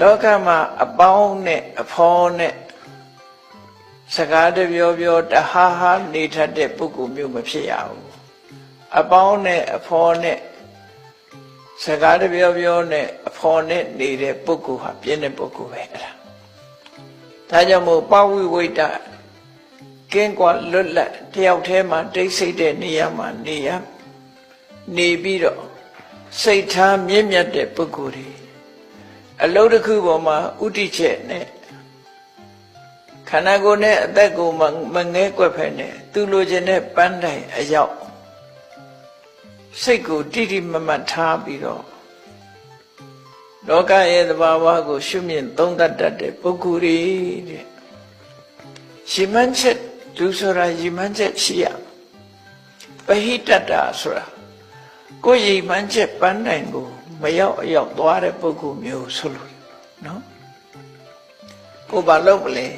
လောကမှာအပေါင်းနဲ့အဖော်နဲ့စကားတပြောပြောတဟားဟားနေထတဲ့ပုဂ္ဂိုလ်မျိုးမဖြစ်ရဘူးအပေါင်းနဲ့အဖော်နဲ့စကားတပြောပြောနဲ့အဖော်နဲ့နေတဲ့ပုဂ္ဂိုလ်ဟာပြင်းတဲ့ပုဂ္ဂိုလ်ပဲအဲ့ဒါဒါကြောင့်မို့ပဝိဝိတ္တကင်းကွာလွတ်လပ်တယောက်တည်းမှာတိတ်ဆိတ်တဲ့နေရာမှာနေရနေပြီးတော့စိတ်ထားမြင့်မြတ်တဲ့ပုဂ္ဂိုလ်တွေ အလုံးတစ်ခုပေါ်မှာဥတီချက်နဲ့ခန္ဓာကိုယ်နဲ့အသက်ကိုမမငဲကွက်ဖက်နဲ့သူလိုချင်တဲ့ပန်းတိုင်အရောက်စိတ်ကိုတိတိမမတ်ထားပြီးတော့လောကရဲ့သဘာဝကို ရှုမြင်သုံးသပ်တတ်တဲ့ပုဂ္ဂိုလ်တွေတဲ့ရှင်မန်းချက်လူဆိုတာရှင်မန်းချက်ရှိရပဟိတတ္တာဆိုတာကိုယ်ရင်မှန်းချက်ပန်းတိုင်ကို မရောက်အရောက်သွားတဲ့ပုဂ္ဂိုလ်မျိုးဆိုလို့နော်ကိုယ်ဘာလုပ်မလဲ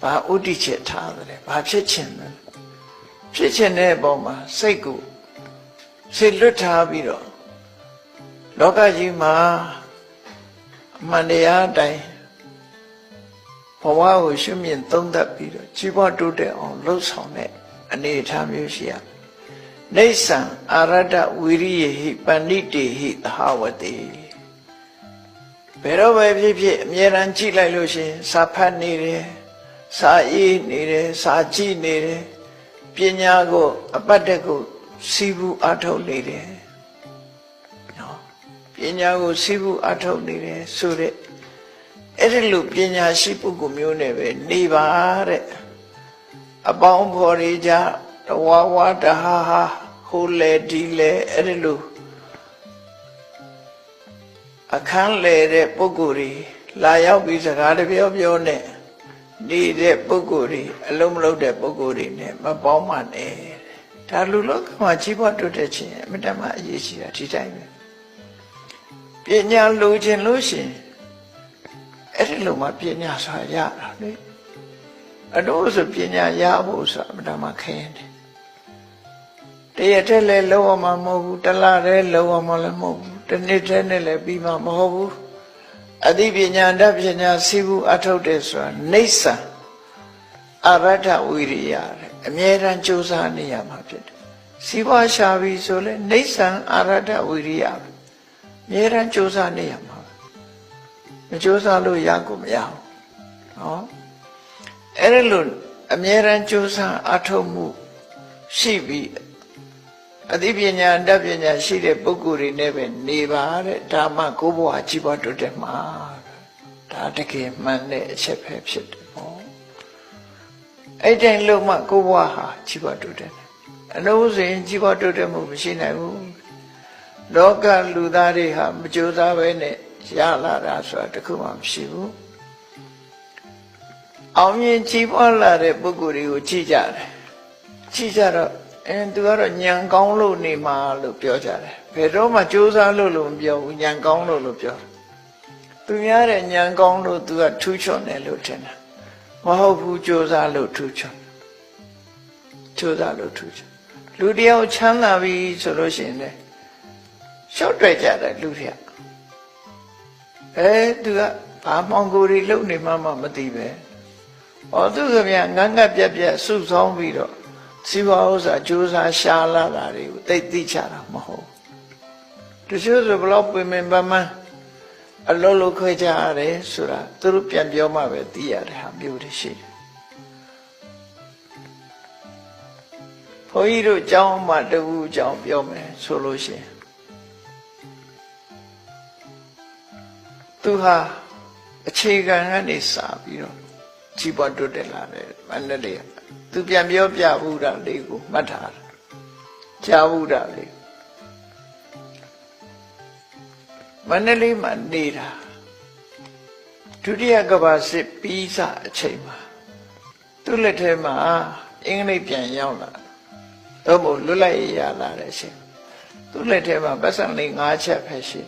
ဘာဥဒိချက်ထားတယ်ဘာဖြစ်ချင်တယ်ဖြစ်ချင်တဲ့ပုံမှာစိတ်ကိုစိတ်လွတ်ထားပြီးတော့လောကကြီးမှာအမှန်တရားအတိုင်းဘဝကိုရှုမြင်သုံးသပ်ပြီးတော့ကြီးပွားတိုးတက်အောင်လှုပ်ဆောင်တဲ့အနေအထားမျိုးရှိရတယ် နေဆံအာရတဝိရိယဟိပဏိတေဟိသဟဝတိဘယ်တော့ပဲဖြစ်ဖြစ်အမြဲတမ်းကြည့်လိုက်လို့ရှိရင်စာဖတ်နေတယ်စာအေးနေတယ်စာကြည့်နေတယ်ပညာကို အပတ်တက်ကိုစီးဘူးအထုတ်နေတယ်နော်ပညာကိုစီးဘူးအထုတ်နေတယ်ဆိုတဲ့အဲ့ဒီလိုပညာရှိပုဂ္ဂိုလ်မျိုးနဲ့ပဲနေပါတဲ့အပေါင်းဖော်တွေကြတဝါဝါတဟာဟာ ဟိုလေဒီလေအဲ့ဒီလိုအခန်းလေတဲ့ပုဂ္ဂိုလ်တွေလာရောက်ပြီးစကားတပြောပြောနဲ့နေတဲ့ပုဂ္ဂိုလ်တွေအလုံးမလုံးတဲ့ပုဂ္ဂိုလ်တွေနဲ့မပေါင်းမနဲ့ဒါလူလောကမှာကြီးပွားတိုးတက်ခြင်းအမြဲတမ်းအရေးကြီးတာဒီတိုင်းပဲပညာလိုခြင်းလို့ရှိရင်အဲ့ဒီလိုမှပညာဆိုရတာလေအတော့ဆိုပညာရဖို့ဆိုတာအမှန်တမ်းခရင်တယ် တရက်တည်းလည်းလုံးဝမှာမဟုတ်ဘူးတစ်လတည်းလုံးဝမှာလည်းမဟုတ်ဘူးတစ်နှစ်တည်းနဲ့လည်းပြီးမှာမဟုတ်ဘူးအသိပညာတတ်ပညာစီးဘူးအထုတ်တယ်ဆိုတာနေဆံအရထဝိရိယတဲ့အမြဲတမ်းကြိုးစားနေရမှာဖြစ်တယ်စီးပွားရှာပြီဆိုလဲနေဆံအရထဝိရိယပဲအမြဲတမ်းကြိုးစားနေရမှာပဲမကြိုးစားလို့ရကိုမရဘူးနော်အဲ့ဒါလို့အမြဲတမ်းကြိုးစားအထုတ်မှုရှိပြီး အသိပညာတတ်ပညာရှိတဲ့ပုဂ္ဂိုလ်တွေနဲ့ပဲနေပါတဲ့ဒါမှကိုယ်ဘဝကြီးပွားတိုးတက်မှာဒါတကယ်မှန်တဲ့အချက်ပဲဖြစ်တယ်ပေါ့အဲ့တိုင်းလို့မှကိုယ်ဘဝဟာကြီးပွားတိုးတက်တယ်အလို့ဆိုရင်ကြီးပွားတိုးတက်မှုမရှိနိုင်ဘူးလောကလူသားတွေဟာမကြိုးစားပဲနဲ့ရလာတာဆိုတာတခုမှမရှိဘူးအောင်မြင်ကြီးပွားလာတဲ့ပုဂ္ဂိုလ်တွေကိုကြည့်ကြတယ်ကြည့်ကြတော့ အဲသူကတော့ညံကောင်းလို့နေမှာလို့ပြောကြတယ်ဘယ်တော့မှစူးစမ်းလို့လို့မပြောဘူးညံကောင်းလို့လို့ပြောသူများတဲ့ညံကောင်းလို့သူကထူးချွန်တယ်လို့ထင်တာမဟုတ်ဘူးစူးစမ်းလို့ထူးချွန်စူးစမ်းလို့ထူးချွန်လူတယောက်ချမ်းသာပြီဆိုလို့ရှိရင်လေရှော့တွေ့ကြတယ်လူတွေကအဲသူကဘာမှောင်ကိုယ်တွေလုံနေမှမမသိပဲဩသူကဗျာငန်းငတ်ပြက်ပြက်စုဆောင်းပြီးတော့ စီးပွားဥစ္စာကြိုးစားရှားလာတာတွေကိုသိသိချတာမဟုတ်တချို့ဆိုဘလောက်ပင်ပင်ပန်းပန်းအလုံးလုံးခွဲကြရတယ်ဆိုတာသူတို့ပြန်ပြောမှပဲသိရတဲ့ဟာမျိုးတွေရှိတယ်ဘုန်းကြီးတို့ကျောင်းမှာတကူကျောင်းပြောမယ်ဆိုလို့ရှိရင်သူဟာအခြေခံကနေစပြီးတော့ကြီးပွားတိုးတက်လာတယ်မန္တလေးက သူပြန်ပြောပြဘူးတာလေးကိုမှတ်ထားတာကြားဘူးတာလေးမန္တလေးမှာနေတာဒုတိယကမ္ဘာစစ်ပြီးစအချိန်မှာသူ့လက်ထဲမှာအင်္ဂလိပ်ပြန်ရောက်လာတော့မို့လွတ်လပ်ရေးရလာတဲ့အချိန်သူ့လက်ထဲမှာပတ်စံလေး၅ချက်ပဲရှိ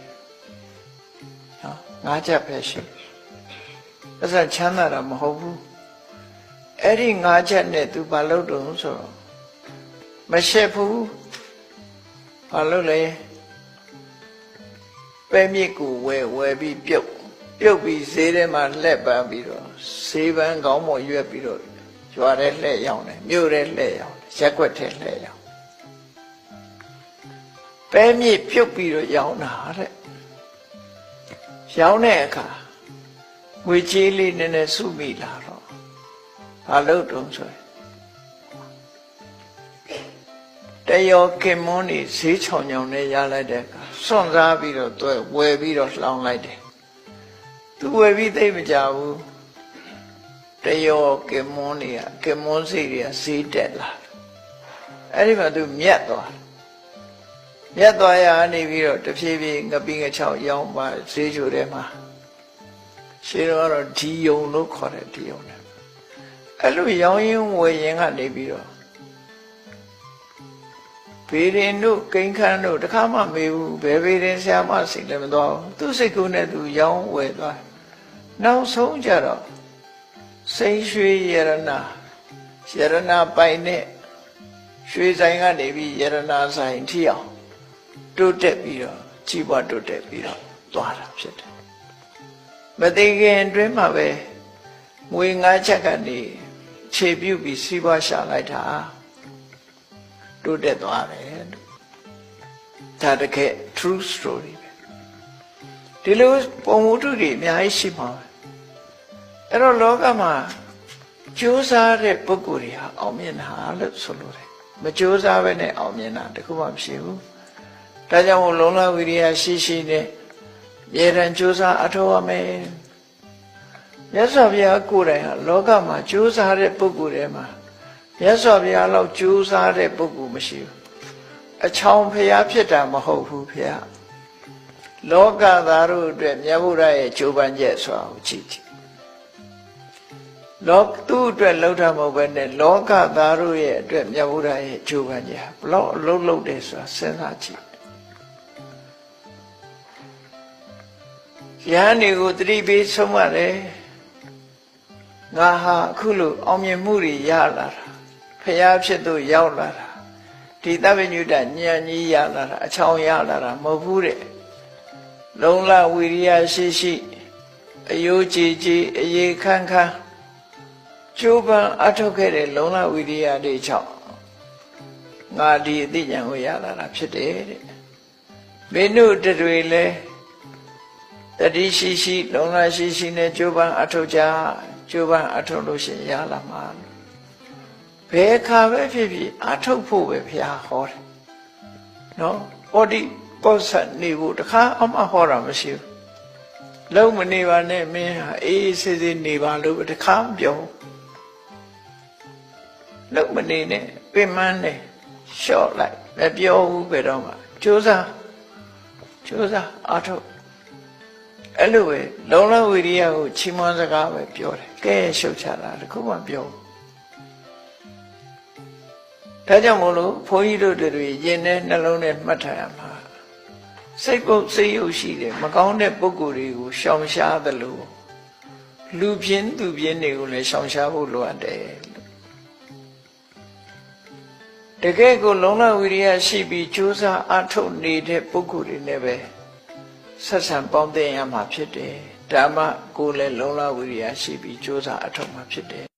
နော်၅ချက်ပဲရှိပတ်စံချမ်းသာတာမဟုတ်ဘူး အဲ့ဒီငါးချက်နဲ့ तू ဘာလုပ်တုံးဆိုတော့မရှက်ဘူးဘာလုပ်လဲပဲမြစ်ကိုဝဲဝဲပြီးပြုတ်ပပြုတ်ပြီးဈေးထဲမှာလှက်ပန်းပြီးတော့ဈေးပန်းကောင်းပေါ်ရွက်ပြီးတော့ကျွာတဲ့လှည့်ရောင်းတယ်မြို့တဲ့လှည့်ရောင်းတယ်ရက်ွက်တဲ့လှည့်ရောင်းပဲမြစ်ပြုတ်ပြီးတော့ရောင်းတာတဲ့ရောင်းတဲ့အခါငွေကြေးလေးနည်းနည်းစုမိလာတော့ ဘာလို့တုံးဆိုရင်တယောကင်မွန်းနေဈေးချောင်ချောင်နဲ့ရလိုက်တဲ့အခါစွန့်စားပြီးတော့တွဲဝယ်ပြီးတော့လှောင်လိုက်တယ်သူဝယ်ပြီးသိမကြဘူးတယောကင်မွန်းနေကကင်မွန်းစိတ်တွေကဈေးတက်လာအဲ့ဒီမှာသူမြတ်သွားတယ်မြတ်သွားရနေပြီးတော့တဖြည်းဖြည်းငပိငချောက်ရောင်းပါဈေးချိုထဲမှာရှင်းတော့တော့ဒီယုံလို့ခေါ်တယ်ဒီယုံတယ် အဲ့လိုရောင်းရင်ဝယ်ရင်ကနေပြီးတော့ဘေရင်တို့ကိန်းခန်းတို့တခါမှမေးဘူးဘယ်ဘေရင်ဆရာမစိတ်လည်းမသွားဘူးသူစိတ်ကူးနဲ့သူရောင်းဝယ်သွားနောက်ဆုံးကြတော့စိန်ရွှေရတနာရတနာပိုင်နဲ့ရွှေဆိုင်ကနေပြီးရတနာဆိုင်ထိအောင်တိုးတက်ပြီးတော့ကြီးပွားတိုးတက်ပြီးတော့သွားတာဖြစ်တယ်မသိခင်အတွင်းမှာပဲငွေငါးချက်ကနေ ခြေပြုတ်ပြီးစီးပွားရှာလိုက်တာတိုးတက်သွားတယ်လို့ဒါတကယ် true story ပဲဒီလိုပုံမှုတုတွေအများကြီးရှိမှာပဲအဲ့တော့လောကမှာကြိုးစားတဲ့ပုဂ္ဂိုလ်တွေဟာအောင်မြင်တာလို့ဆိုလိုတယ်မကြိုးစားဘဲနဲ့အောင်မြင်တာတခုမှမရှိဘူးဒါကြောင့်မို့လုံလဝိရိယရှိရှိနဲ့မြေတံကြိုးစားအထောက်အမယ် မြတ်စွာဘုရားကိုယ်တိုင်ဟာလောကမှာကြိုးစားတဲ့ပုဂ္ဂိုလ်တွေမှာမြတ်စွာဘုရားလောက်ကြိုးစားတဲ့ပုဂ္ဂိုလ်မရှိဘူးအချောင်ဖျားဖြစ်တာမဟုတ်ဘူးဖျားလောကသားတို့အတွက်မြတ်ဗုဒ္ဓရဲ့ကြိုးပမ်းချက်ဆိုတာကိုကြည့်ကြည့်လောသူ့အတွက်လှုပ်တာမဟုတ်ပဲနဲ့လောကသားတို့ရဲ့အတွက်မြတ်ဗုဒ္ဓရဲ့ကြိုးပမ်းချက်ဘလောက်အလုံးလုံးတယ်ဆိုတာစဉ်းစားကြည့်ယဟန်တွေကိုတတိပေးဆုံးရတယ် ငါဟာအခုလိုအောင်မြင်မှုတွေရလာတာဖျားဖြစ်သူရောက်လာတာဒီသဗ္ဗညုတဉာဏ်ကြီးရလာတာအချောင်ရလာတာမဟုတ်ဘူးတဲ့လုံလဝိရိယရှိရှိအယိုးကြည်ကြည်အရေးခန်းခန်းကျိုးပန်းအထုတ်ခဲ့တဲ့လုံလဝိရိယတွေကြောင့်ငါဒီအသိဉာဏ်ကိုရလာတာဖြစ်တယ်တဲ့မင်းတို့တွေလည်းတတိရှိရှိလုံလရှိရှိနဲ့ကျိုးပန်းအထုတ်ကြ ကျိုးပန်းအထုတ်လို့ရှိရင်ရလာမှာဘယ်ခါပဲဖြစ်ဖြစ်အထုတ်ဖို့ပဲဘုရားဟောတယ်နော်ဩဒီပောဆတ်နေဖို့တခါအမှဟောတာမရှိဘူးလုံးမနေပါနဲ့မင်းဟာအေးအေးဆေးဆေးနေပါလို့တခါမပြောလုံးမနေနဲ့ပင်မနဲ့လျှော့လိုက်မပြောဘူးဘယ်တော့မှကြိုးစားကြိုးစားအထုတ် အဲ့လိုပဲလုံလဝိရိယကိုချီးမွမ်းစကားပဲပြောတယ်ကဲရှုပ်ချတာတခုမှပြောဘူးဒါကြောင့်မို့လို့ဘုန်းကြီးတို့တွေရင်ထဲနှလုံးထဲမှတ်ထားရမှာစိတ်ပုတ်စိတ်ရုပ်ရှိတယ်မကောင်းတဲ့ပုံကိုယ်တွေကိုရှောင်ရှားသလိုလူပြင်းသူပြင်းတွေကိုလည်းရှောင်ရှားဖို့လိုအပ်တယ်တကယ်ကိုလုံလဝိရိယရှိပြီးကြိုးစားအထုတ်နေတဲ့ပုဂ္ဂိုလ်တွေနဲ့ပဲ ဆက်ဆံပေါင်းသင်ရမှာဖြစ်တယ်ဓမ္မကိုလည်းလုံလဝိရိယရှိပြီးကြိုးစားအထုတ်မှာဖြစ်တယ်